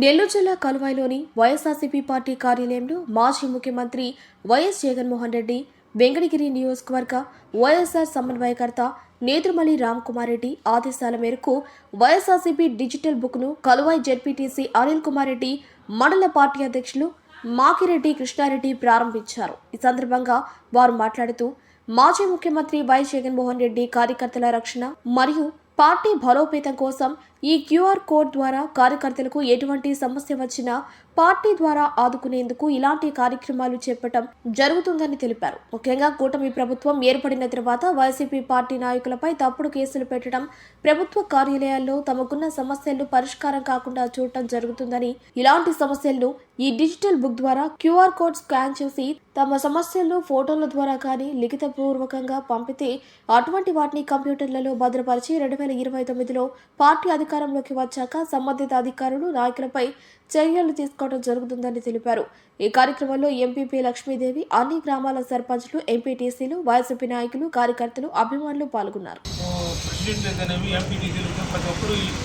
నెల్లూరు జిల్లా కలువాయిలోని వైఎస్ఆర్సీపీ పార్టీ కార్యాలయంలో మాజీ ముఖ్యమంత్రి వైఎస్ జగన్మోహన్ రెడ్డి వెంకటగిరి నియోజకవర్గ వైఎస్ఆర్ సమన్వయకర్త నేత్రుమలి రామ్ కుమార్ రెడ్డి ఆదేశాల మేరకు వైఎస్ఆర్సీపీ డిజిటల్ బుక్ను కలువాయి జెడ్పీటీసీ అనిల్ కుమార్ రెడ్డి మండల పార్టీ అధ్యక్షులు మాకిరెడ్డి కృష్ణారెడ్డి ప్రారంభించారు. ఈ సందర్భంగా వారు మాట్లాడుతూ మాజీ ముఖ్యమంత్రి వైఎస్ జగన్మోహన్ రెడ్డి కార్యకర్తల రక్షణ మరియు పార్టీ బలోపేతం కోసం ఈ క్యూఆర్ కోడ్ ద్వారా కార్యకర్తలకు ఎటువంటి సమస్య వచ్చినా పార్టీ ద్వారా ఆదుకునేందుకు ఇలాంటి కార్యక్రమాలు చేపట్టడం జరుగుతుందని తెలిపారు. ముఖ్యంగా కూటమి ప్రభుత్వం ఏర్పడిన తర్వాత వైసీపీ పార్టీ నాయకులపై తప్పుడు కేసులు పెట్టడం ప్రభుత్వ కార్యాలయాల్లో తమకున్న సమస్యలు పరిష్కారం కాకుండా చూడటం జరుగుతుందని ఇలాంటి సమస్యలను ఈ డిజిటల్ బుక్ ద్వారా క్యూఆర్ కోడ్ స్కాన్ చేసి తమ సమస్యలను ఫోటోల ద్వారా కానీ లిఖితపూర్వకంగా పంపితే అటువంటి వాటిని కంప్యూటర్లలో భద్రపరిచి రెండు వేల ఇరవై తొమ్మిదిలో పార్టీ అధికారంలోకి వచ్చాక సంబంధిత అధికారులు నాయకులపై చర్యలు తీసుకోవడం జరుగుతుందని తెలిపారు. ఈ కార్యక్రమంలో ఎంపీపీ లక్ష్మీదేవి అన్ని గ్రామాల సర్పంచ్లు ఎంపీటీసీలు వైసీపీ నాయకులు కార్యకర్తలు అభిమానులు పాల్గొన్నారు.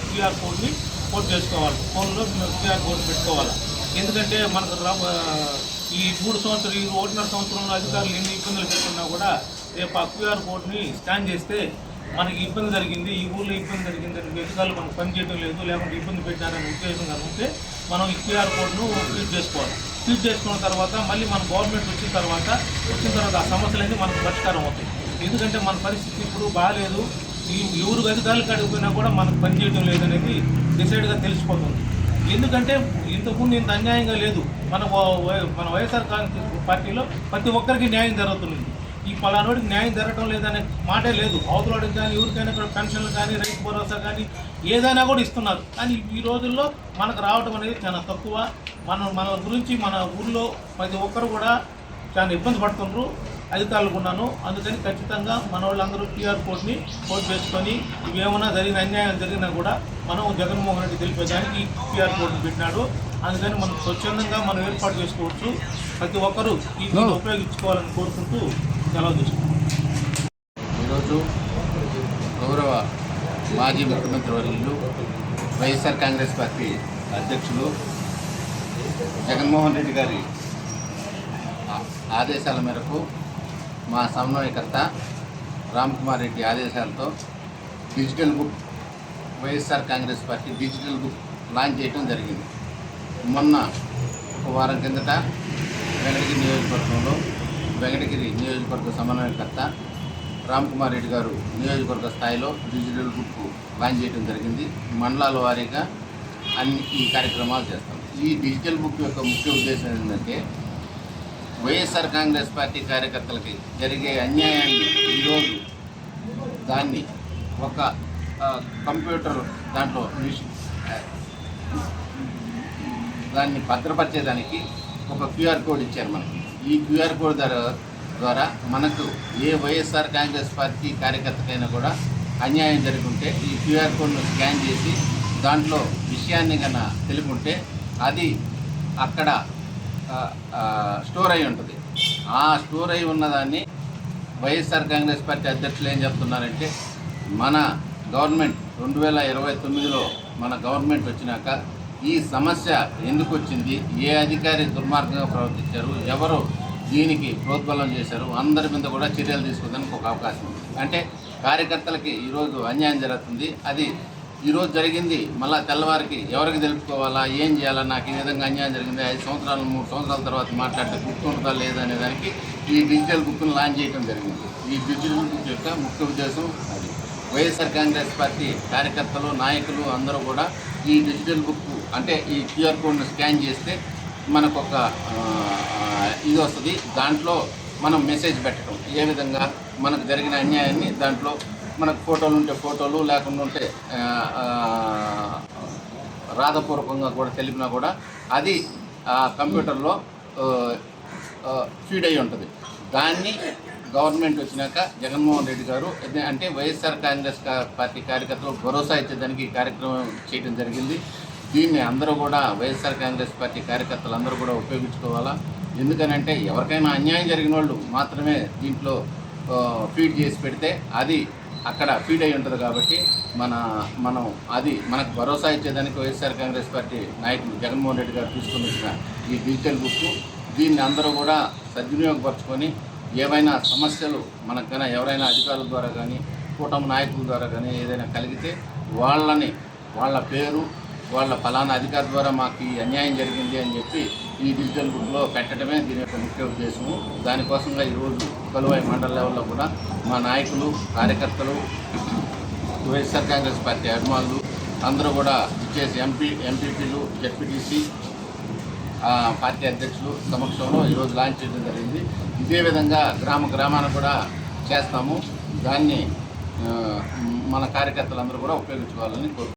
క్యూఆర్ కోడ్ని క్యూఆర్ కోడ్ పెట్టుకోవాలి. ఎందుకంటే మనకు ఈ మూడు సంవత్సరాలు ఈ ఒకటిన్నర సంవత్సరంలో అధికారులు ఎన్ని ఇబ్బందులు పెట్టుకున్నా కూడా రేపు ఆ క్యూఆర్ కోడ్ని స్కాన్ చేస్తే మనకి ఇబ్బంది జరిగింది ఈ ఊళ్ళో ఇబ్బంది జరిగింది అని అధికారులు మనకు పని చేయడం లేదు లేకుంటే ఇబ్బంది పెట్టారనే ఉద్దేశం కనుకుంటే మనం ఈ క్యూఆర్ కోడ్ను ఫీడ్ చేసుకోవాలి. ఫీడ్ చేసుకున్న తర్వాత మళ్ళీ మన గవర్నమెంట్ వచ్చిన తర్వాత వచ్చిన తర్వాత ఆ సమస్యలన్నీ మనకు పరిష్కారం అవుతాయి. ఎందుకంటే మన పరిస్థితి ఇప్పుడు బాగాలేదు. ఈ ఎవరు అధికారులు కడిగిపోయినా కూడా మనకు పని చేయడం లేదనేది డిసైడ్గా తెలిసిపోతుంది. ఎందుకంటే ఇంతకుముందు ఇంత అన్యాయంగా లేదు. మన వై- మన వైఎస్ఆర్ కాంగ్రెస్ పార్టీలో ప్రతి ఒక్కరికి న్యాయం జరుగుతుంది. ఈ పలానోడికి న్యాయం జరగటం లేదనే మాటే లేదు. అవతలవాడికి కానీ ఎవరికైనా కూడా పెన్షన్లు కానీ రైతు భరోసా కానీ ఏదైనా కూడా ఇస్తున్నారు. కానీ ఈ రోజుల్లో మనకు రావడం అనేది చాలా తక్కువ. మన మన గురించి మన ఊర్లో ప్రతి ఒక్కరు కూడా చాలా ఇబ్బంది పడుతున్నారు అధికారులు ఉన్నాను. అందుకని ఖచ్చితంగా మన వాళ్ళందరూ టీఆర్ కోడ్ని కోడ్ చేసుకొని ఇవి ఏమైనా జరిగిన అన్యాయం జరిగినా కూడా మనం జగన్మోహన్ రెడ్డి తెలిపేదానికి టీఆర్ కోడ్ని పెట్టినాడు. అందుకని మనం స్వచ్ఛందంగా మనం ఏర్పాటు చేసుకోవచ్చు. ప్రతి ఒక్కరూ ఈ ఉపయోగించుకోవాలని కోరుకుంటూ సెలవు తీసుకుంటాం ఈరోజు గౌరవ మాజీ ముఖ్యమంత్రి వర్యులు వైఎస్ఆర్ కాంగ్రెస్ పార్టీ అధ్యక్షులు జగన్మోహన్ రెడ్డి గారి ఆదేశాల మేరకు మా సమన్వయకర్త రామ్ కుమార్ రెడ్డి ఆదేశాలతో digital book YSR Congress party digital book launch చేయడం జరిగింది. మొన్న ఒక వారం కిందట వెంకటగిరి నియోజకవర్గంలో వెంకటగిరి నియోజకవర్గ సమన్వయకర్త రామ్ కుమార్ రెడ్డి గారు నియోజకవర్గ స్థాయిలో డిజిటల్ బుక్ లాంచ్ చేయడం జరిగింది. మండలాల వారీగా అన్ని ఈ కార్యక్రమాలు చేస్తాం. ఈ డిజిటల్ బుక్ యొక్క ముఖ్య ఉద్దేశం ఏంటంటే వైఎస్ఆర్ కాంగ్రెస్ పార్టీ కార్యకర్తలకి జరిగే అన్యాయాన్ని ఈరోజు దాన్ని ఒక కంప్యూటర్ దాంట్లో దాన్ని భద్రపరిచేదానికి ఒక క్యూఆర్ కోడ్ ఇచ్చారు మనకి. ఈ క్యూఆర్ కోడ్ ద్వారా ద్వారా మనకు ఏ వైఎస్ఆర్ కాంగ్రెస్ పార్టీ కార్యకర్తకైనా కూడా అన్యాయం జరుగుంటే ఈ క్యూఆర్ కోడ్ను స్కాన్ చేసి దాంట్లో విషయాన్ని కన్నా తెలుపుంటే అది అక్కడ స్టోర్ అయి ఉంటుంది. ఆ స్టోర్ అయి ఉన్నదాన్ని వైఎస్ఆర్ కాంగ్రెస్ పార్టీ అధ్యక్షులు ఏం చెప్తున్నారంటే మన గవర్నమెంట్ రెండు వేల ఇరవై తొమ్మిదిలో మన గవర్నమెంట్ వచ్చినాక ఈ సమస్య ఎందుకు వచ్చింది? ఏ అధికారి దుర్మార్గంగా ప్రవర్తించారు? ఎవరు దీనికి ప్రోద్బలం చేశారు? అందరి మీద కూడా చర్యలు తీసుకోవడానికి ఒక అవకాశం ఉంది. అంటే కార్యకర్తలకి ఈరోజు అన్యాయం జరుగుతుంది. అది ఈరోజు జరిగింది. మళ్ళా తెల్లవారికి ఎవరికి తెలుపుకోవాలా? ఏం చేయాలా? నాకు ఈ విధంగా అన్యాయం జరిగింది. ఐదు సంవత్సరాలు మూడు సంవత్సరాల తర్వాత మాట్లాడితే గుర్తుంటుందా లేదా అనే దానికి ఈ డిజిటల్ బుక్ను లాంచ్ చేయడం జరిగింది. ఈ డిజిటల్ బుక్ యొక్క ముఖ్య ఉద్దేశం అది. వైఎస్ఆర్ కాంగ్రెస్ పార్టీ కార్యకర్తలు నాయకులు అందరూ కూడా ఈ డిజిటల్ బుక్ అంటే ఈ క్యూఆర్ కోడ్ను స్కాన్ చేస్తే మనకు ఒక ఇది వస్తుంది. దాంట్లో మనం మెసేజ్ పెట్టడం. ఏ విధంగా మనకు జరిగిన అన్యాయాన్ని దాంట్లో మనకు ఫోటోలు ఉంటే ఫోటోలు లేకుండా ఉంటే ఆ, రాధపూర్వకంగా కూడా తెలిపినా కూడా అది ఆ కంప్యూటర్లో ఫీడ్ అయి ఉంటుంది. దాన్ని గవర్నమెంట్ వచ్చినాక జగన్మోహన్ రెడ్డి గారు అంటే వైఎస్ఆర్ కాంగ్రెస్ పార్టీ కార్యకర్తలు భరోసా ఇచ్చేదానికి ఈ కార్యక్రమం చేయడం జరిగింది. దీన్ని అందరూ కూడా వైఎస్ఆర్ కాంగ్రెస్ పార్టీ కార్యకర్తలు అందరూ కూడా ఉపయోగించుకోవాలా? ఎందుకనంటే ఎవరికైనా అన్యాయం జరిగిన వాళ్ళు మాత్రమే దీంట్లో ఫీడ్ చేసి పెడితే అది అక్కడ ఫీడ్ అయి ఉంటుంది కాబట్టి మన మనం అది మనకు భరోసా ఇచ్చేదానికి వైఎస్ఆర్ కాంగ్రెస్ పార్టీ నాయకులు జగన్మోహన్ రెడ్డి గారు తీసుకుని వచ్చిన ఈ డిజిటల్ బుక్. దీన్ని అందరూ కూడా సద్వినియోగపరచుకొని ఏవైనా సమస్యలు మనకు కానీ ఎవరైనా అధికారుల ద్వారా కానీ కూటమి నాయకుల ద్వారా కానీ ఏదైనా కలిగితే వాళ్ళని వాళ్ళ పేరు వాళ్ళ ఫలానా అధికారి ద్వారా మాకు ఈ అన్యాయం జరిగింది అని చెప్పి ఈ డిజిటల్ గ్రూప్లో పెట్టడమే దీని యొక్క ముఖ్య ఉద్దేశము. దానికోసంగా ఈరోజు కలువాయి మండల లెవెల్లో కూడా మా నాయకులు కార్యకర్తలు వైఎస్ఆర్ కాంగ్రెస్ పార్టీ అభిమానులు అందరూ కూడా ఇచ్చేసి ఎంపీ ఎంపీపీలు జెడ్పీటీసీ పార్టీ అధ్యక్షులు సమక్షంలో ఈరోజు లాంచ్ చేయడం జరిగింది. ఇదే విధంగా గ్రామ గ్రామాన కూడా చేస్తాము. దాన్ని మన కార్యకర్తలందరూ కూడా ఉపయోగించుకోవాలని కోరుకుంటున్నాను